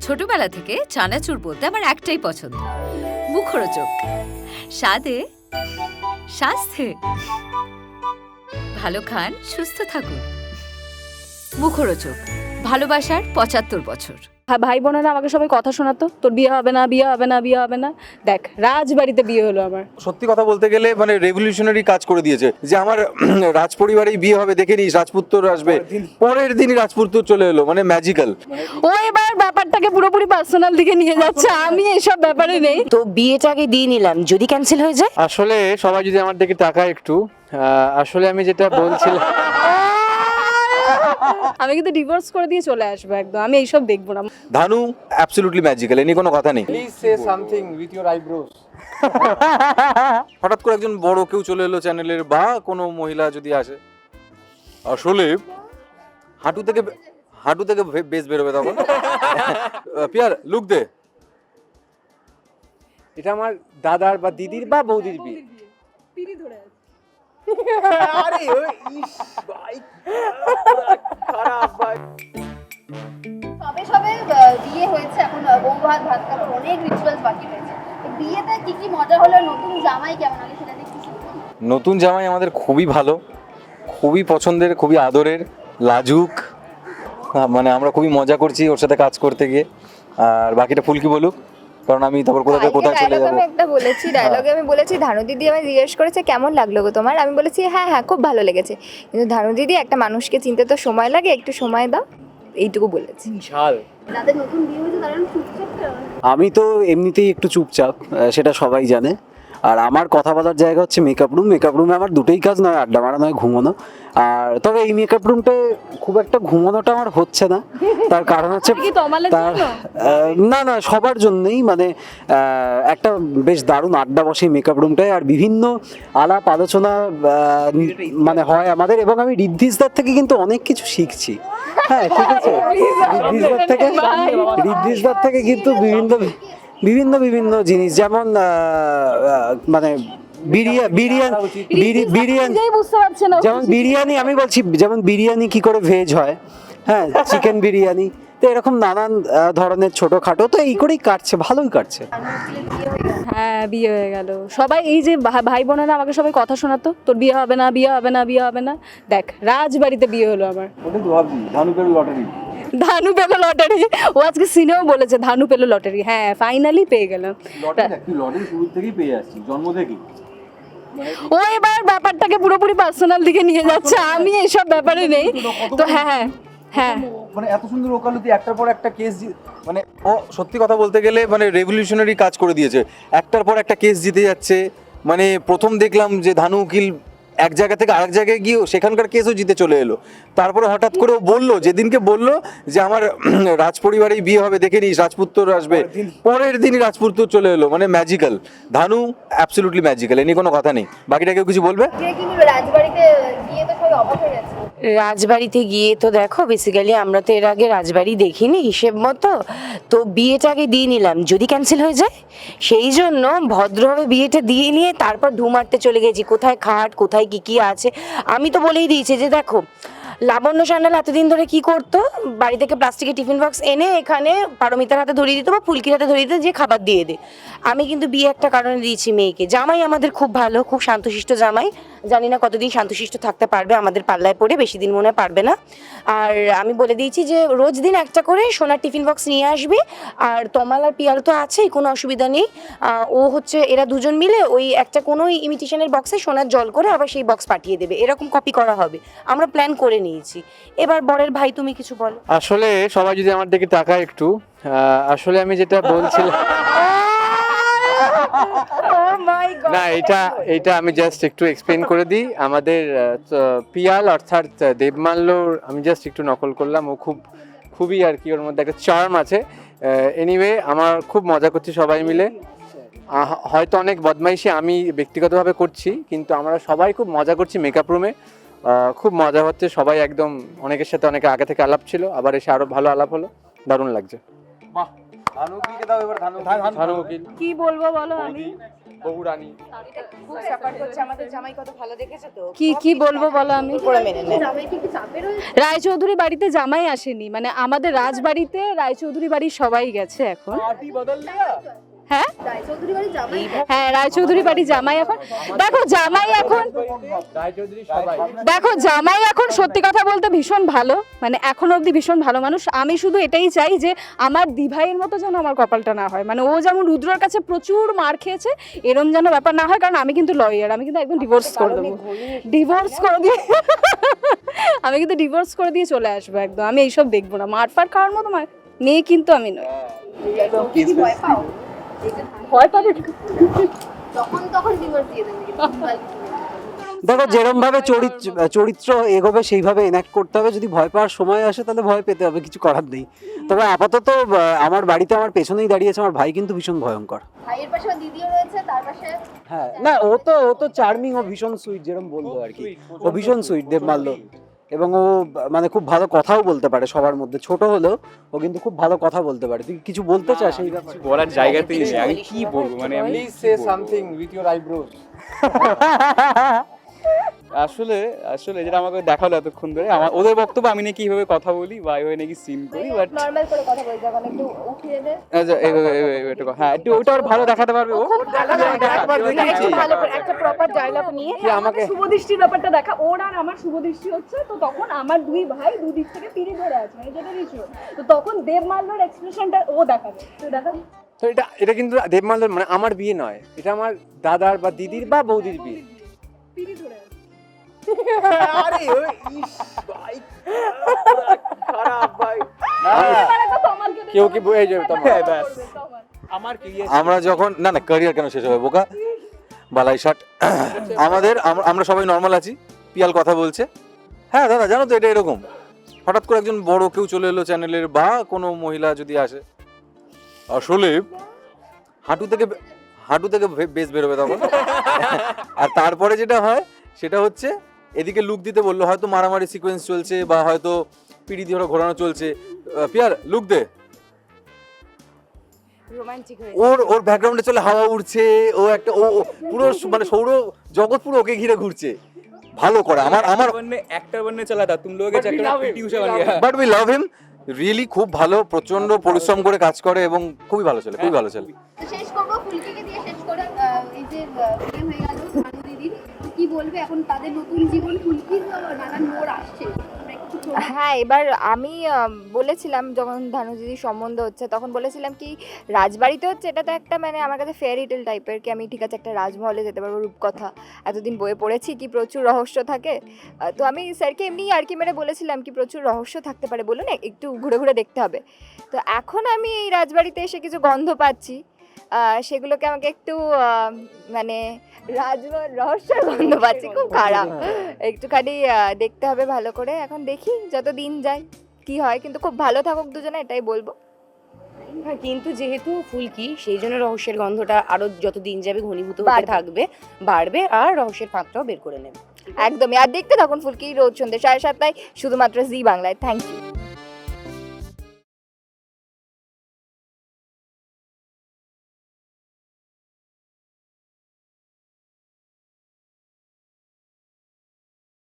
ছোটবেলা থেকে চানাচুর বলতে আমার একটাই পছন্দ। মুখরোচক। স্বাদে স্বাস্থ্যে। ভালো খান সুস্থ থাকুন। মুখরোচক। ভালোবাসার পঁচাত্তর বছর। ভা- ভাই বোনেরা আমাকে সবাই কথা শোনাতো। তোর বিয়ে হবে না বিয়ে হবে না বিয়ে হবে না। দেখ রাজবাড়িতে বিয়ে হলো আমার। সত্যি কথা বলতে গেলে মানে রেভলিউশনারি কাজ করে দিয়েছে। যে আমার রাজ পরিবারেই বিয়ে হবে দেখে নিস রাজপুত্র আসবে। পরের দিনই রাজপুত্র চলে এলো মানে ম্যাজিক্যাল ও এবার ব্যাপারটাকে পুরোপুরি পার্সোনাল দিকে নিয়ে যাচ্ছে আমি এসব ব্যাপারে নেই। তো বিয়েটাকে দিয়ে নিলাম যদি ক্যান্সেল হয়ে যায়? আসলে সবাই যদি আমার দিকে তাকায় একটু আহ, আসলে আমি যেটা বলছিলাম আমি কিন্তু ডিভোর্স করে দিয়ে চলে আসব একদম আমি এইসব দেখব না। ধানু অ্যাবসলিউটলি ম্যাজিক্যাল এ নিয়ে কোনো কথা নেই। Please say something with your eyebrows হঠাৎ করে একজন বড় কেউ চলে এলো চ্যানেলের বা কোনো মহিলা যদি আসে। আসলে হাঁটু থেকে হাঁটু থেকে বেশ বেরোবে তখন। পিয়ার লুক দে। এটা আমার দাদার বা দিদির বা বৌদির বিয়ে। আরে ওই ইস ভাই খারাপ ভাই। সবে সবে বিয়ে হয়েছে। এখন বউ ভাত ভাত খাবার অনেক রিচুয়ালস বাকি রয়েছে। বিয়েতে কি কি মজা হলো? নতুন জামাই কেমন? আগে সেটা দেখতে নতুন জামাই আমাদের খুবই ভালো। খুবই পছন্দের খুবই আদরের লাজুক মানে আমরা খুবই মজা করছি ওর সাথে কাজ করতে গিয়ে। আর বাকিটা ফুলকি বলুক কারণ আমি তারপর কোথাও থেকে কোথায় চলে যাব। আমি একটা বলেছি ডায়লগে আমি বলেছি ধানু দিদি আমায় জিজ্ঞেস করেছে কেমন লাগল গো তোমার? আমি বলেছি হ্যাঁ হ্যাঁ খুব ভালো লেগেছে। কিন্তু ধানু দিদি একটা মানুষকে চিনতে তো সময় লাগে একটু সময় দাও এইটুকু বলেছি। ঝাল আমি তো এমনিতেই একটু চুপচাপ সেটা সবাই জানে। আর আমার কথা বলার জায়গা হচ্ছে মেকআপ রুম মেকআপ রুমে আমার দুটোই কাজ নয় আড্ডা মারা নয় ঘুমানো। আর তবে এই মেকআপ রুমটায় খুব একটা ঘুমানোটা আমার হচ্ছে না। তার কারণ হচ্ছে তার না না সবার জন্যই। মানে একটা বেশ দারুণ আড্ডা বসে মেকআপ রুমটায় আর বিভিন্ন আলাপ আলোচনা মানে হয় আমাদের। এবং আমি রিদ্ধিসদার থেকে কিন্তু অনেক কিছু শিখছি। হ্যাঁ ঠিক আছে। রিদ্ধিসদার থেকে রিদ্ধিসদার থেকে কিন্তু বিভিন্ন বিভিন্ন বিভিন্ন জিনিস যেমন মানে বিরিয়া বিরিয়ানি বিরিয়ানি বুঝতে পারছে না। যেমন বিরিয়ানি আমি বলছি যেমন বিরিয়ানি কি করে ভেজ হয়? হ্যাঁ চিকেন বিরিয়ানি। তো এরকম নানান ধরনের ছোটখাটো তো এই করেই কাটছে ভালোই কাটছে। হ্যাঁ বিয়ে হয়ে গেল। সবাই এই যে ভাই বোনেরা আমাকে সবাই কথা শোনাতো তোর বিয়ে হবে না বিয়ে হবে না বিয়ে হবে না। দেখ রাজবাড়িতে বিয়ে হলো আমার। ধানু পেল লটারি। ও আজকে সিনেও বলেছে ধানু পেল লটারি। হ্যাঁ ফাইনালি পেয়ে গেলাম। লটারি শুরু থেকেই পেয়ে আসছিস জন্ম থেকেই। ও এবার ব্যাপারটাকে পুরোপুরি পার্সোনাল দিকে নিয়ে যাচ্ছে। আমি এসব ব্যাপারে নেই। তো হ্যাঁ হ্যাঁ হ্যাঁ। মানে এত সুন্দর ওকালতি একটার পর একটা কেস মানে ও সত্যি কথা বলতে গেলে মানে রেভলিউশনারি কাজ করে দিয়েছে। একটার পর একটা কেস জিতে যাচ্ছে। মানে প্রথম দেখলাম যে ধানু উকিল এক জায়গা থেকে আরেক জায়গায় গিয়েও সেখানকার কেসও জিতে চলে এলো। তারপরে হঠাৎ করে ও বলল যেদিনকে বলল যে আমার রাজপরিবারেই বিয়ে হবে দেখে নিস রাজপুত্র আসবে। পরের দিনই। রাজপুত্র চলে এলো মানে ম্যাজিক্যাল ধানু অ্যাবসলিউটলি ম্যাজিক্যাল এ নিয়ে কোনো কথা নেই। বাকিটা কেউ কিছু বলবে? রাজবাড়িতে গিয়ে তো সবাই অবাক হয়ে রাজবাড়িতে গিয়ে তো দেখো বেসিক্যালি আমরা তো এর আগে রাজবাড়ি দেখিনি, হিসেব মতো। তো বিয়েটা আগে দিয়ে নিলাম, যদি ক্যান্সেল হয়ে যায়, সেই জন্য ভদ্রভাবে বিয়েটা দিয়ে নিয়ে তারপর ঢু মারতে চলে গেছি। কোথায় খাট, কোথায় কি কি আছে? আমি তো বলেই দিয়েছি যে দেখো লাবণ্য সান্যাল এতদিন ধরে কি করতো? বাড়ি থেকে প্লাস্টিকের টিফিন বক্স এনে এখানে পারমিতার হাতে ধরিয়ে দিত বা ফুলকির হাতে ধরিয়ে দিত যে খাবার দিয়ে দে। আমি কিন্তু বিয়ে একটা কারণে দিয়েছি মেয়েকে। জামাই আমাদের খুব ভালো, খুব শান্তশিষ্ট জামাই। জানি না কতদিন শান্তশিষ্ট থাকতে পারবে, আমাদের পাল্লায় পড়ে বেশি দিন মনে পারবে না। আর আমি বলে দিয়েছি যে রোজ দিন একটা করে সোনার টিফিন বক্স নিয়ে আসবে। আর তমাল আর পিয়াল তো আছেই, কোনো অসুবিধা নেই। ও হচ্ছে, এরা দুজন মিলে ওই একটা কোনো ইমিটেশনের বক্সে সোনার জল করে আবার সেই বক্স পাঠিয়ে দেবে। এরকম কপি করা হবে। আমরা প্ল্যান করে নিয়েছি। এবার বরের ভাই তুমি কিছু বলো। আসলে সবাই যদি আমার দিকে তাকায় একটু আসলে আমি যেটা বলছিলাম না এটা এটা আমি জাস্ট একটু এক্সপ্লেন করে দিই। আমাদের পিয়াল অর্থাৎ দেবমাল্যর আমি জাস্ট একটু নকল করলাম। ও খুব খুবই আর কি ওর মধ্যে একটা চার্ম আছে। এনিওয়ে আমার খুব মজা করছি সবাই মিলে। হয়তো অনেক বদমাইশি আমি ব্যক্তিগতভাবে করছি কিন্তু আমরা সবাই খুব মজা করছি মেকআপ রুমে খুব মজা হচ্ছে। সবাই একদম অনেকের সাথে অনেকে আগে থেকে আলাপ ছিল আবার এসে আরও ভালো আলাপ হলো। দারুণ লাগছে। কি বলব বলো আমি? বউরানী খুব সাপোর্ট করছে আমাদের জামাই কত ভালো দেখেছে তো? কি কি বলব বলো আমি? মেনে রায়চৌধুরী বাড়িতে জামাই আসেনি। মানে আমাদের রাজবাড়িতে রায়চৌধুরী বাড়ির সবাই গেছে এখন। হ্যাঁ? হ্যাঁ রায়চৌধুরী বাড়ি জামাই এখন। দেখো, জামাই এখন দেখো, জামাই এখন সত্যি কথা বলতে ভীষণ ভালো। মানে এখন অবধি ভীষণ ভালো মানুষ। আমি শুধু এটাই চাই যে আমার দিভাইয়ের মতো যেন আমার কপালটা না হয়। মানে ও যেমন রুদ্রর কাছে প্রচুর মার খেয়েছে, এরম যেন ব্যাপার না হয়। কারণ আমি কিন্তু লয়ার আমি কিন্তু একদম ডিভোর্স করে দেবো। ডিভোর্স করে দিয়ে আমি কিন্তু ডিভোর্স করে দিয়ে চলে আসব একদম। আমি এইসব দেখব না। মার ফার খাওয়ার মতো মেয়ে কিন্তু আমি নই। ভয় পাবে? তখন তখন ডিভোর্স দিয়ে দেবে দেখো যেরম ভাবে চরিত্র চরিত্র এগোবে সেইভাবে এনাক্ট করতে হবে। যদি ভয় পাওয়ার সময় আসে তাহলে ভয় পেতে হবে কিছু করার নেই। তবে আপাতত আমার বাড়িতে আমার পেছনেই দাঁড়িয়েছে আমার ভাই কিন্তু ভীষণ ভয়ঙ্কর। ভাইয়ের পাশে দিদিও রয়েছে তার পাশে হ্যাঁ না ও তো ও তো চার্মিং ও ভীষণ সুইট যেরকম বলব আর কি। ও ভীষণ সুইট দেবমাল্য। এবং ও মানে খুব ভালো কথাও বলতে পারে সবার মধ্যে। ছোট হলেও ও কিন্তু খুব ভালো কথা বলতে পারে। তুই কিছু বলতে চাস এই ব্যাপারে? বলার জায়গাতেই নেই। আমি কি বলব? মানে আমি say something with your eyebrows আসলে আসলে যেটা আমাকে দেখাল এতক্ষণ ধরে আমার ওদের বক্তব্য আমি নাকি এইভাবে কথা বলি বা এইভাবে নাকি সিন করি বাট নর্মাল করে কথা বলতে যখন একটু উঠিয়ে দে। হ্যাঁ একটু ওটা আর ভালো দেখাতে পারবে ও? একবার দেখেছি। ভালো করে একটা প্রপার ডায়লগ নিয়ে কি আমাকে শুভদৃষ্টির ব্যাপারটা দেখা। ওর আর আমার শুভদৃষ্টি হচ্ছে তো তখন আমার দুই ভাই দুদিক থেকে পিড়ি ধরে আছে মানে যেটা রিচুয়াল তো তখন দেবমাল্যর এক্সপ্রেশনটা ও দেখাবে। তো দেখাবে তো এটা এটা কিন্তু দেবমাল্যর মানে আমার বিয়ে নয় এটা আমার দাদার বা দিদির বা বৌদির বিয়ে। পিড়ি ধরে আরে ইস ভাই খারাপ ভাই। কেউ কি আমাকে এই যে তোমার হ্যাঁ, ব্যাস। আমার ক্লিয়ার আমরা যখন না না ক্যারিয়ার কেন শেষ হবে বোকা? বালাই শার্ট আমাদের আম- আমরা সবাই নর্মাল আছি। পিয়াল কথা বলছে। হ্যাঁ দাদা জানো তো এটা এরকম। হঠাৎ করে একজন বড় কেউ চলে এলো চ্যানেলের বা কোনো মহিলা যদি আসে। আসলে হাঁটু থেকে হাঁটু থেকে বেশ বেরোবে তখন। আর তারপরে যেটা হয় সেটা হচ্ছে এদিকে লুক দিতে বলল হয়তো মারামারি সিকোয়েন্স চলছে বা হয়তো পিড়ি দিয়ে ঘোরানো চলছে। পিয়ার লুক দে। ওর ওর ব্যাকগ্রাউন্ডে চলে হাওয়া উড়ছে ও একটা ও পুরো মানে সৌর জগৎ পুরো ওকে ঘিরে ঘুরছে। ভালো করে আমার আমার একটা বননে চলা দা তুমি লোকে but we love him really খুব ভালো প্রচণ্ড পরিশ্রম করে কাজ করে এবং খুবই ভালো চলে খুবই ভালো চলে শেষ করব ফুলকিকে দিয়ে শেষ করে এই যে হয়ে গেল বলবে, এখন তাদের নতুন জীবন ফুলকির নানান মোড় আসছে। হ্যাঁ এবার আমি বলেছিলাম যখন ধানু দিদির সম্বন্ধ হচ্ছে, তখন বলেছিলাম কি, রাজবাড়িতে হচ্ছে, এটা তো একটা মানে আমার কাছে ফেয়ারি টেল টাইপের কি, আমি ঠিক আছে একটা রাজমহলে যেতে পারব রূপকথা। এতদিন বইয়ে পড়েছি কি প্রচুর রহস্য থাকে। তো আমি স্যারকে এমনি আর কি মেরে বলেছিলাম কি, প্রচুর রহস্য থাকতে পারে বলুন একটু ঘুরে ঘুরে দেখতে হবে। তো এখন আমি এই রাজবাড়িতে এসে কিছু গন্ধ পাচ্ছি। সেগুলোকে আমাকে একটু মানে রাজ রহস্যের গন্ধ পাচ্ছি খুব খারাপ। একটুখানি দেখতে হবে ভালো করে। এখন দেখি যত দিন যায় কি হয় কিন্তু খুব ভালো থাকুক দুজনে এটাই বলব। হ্যাঁ কিন্তু যেহেতু ফুলকি সেই জন্য রহস্যের গন্ধটা আরও যত দিন যাবে ঘনীভূত হতে থাকবে বাড়বে আর রহস্যের ফাঁকটাও বের করে নেবে। একদমই। আর দেখতে থাকুন ফুলকি রোজ সন্ধ্যে সাড়ে সাতটায় শুধুমাত্র জি বাংলায়। Thank you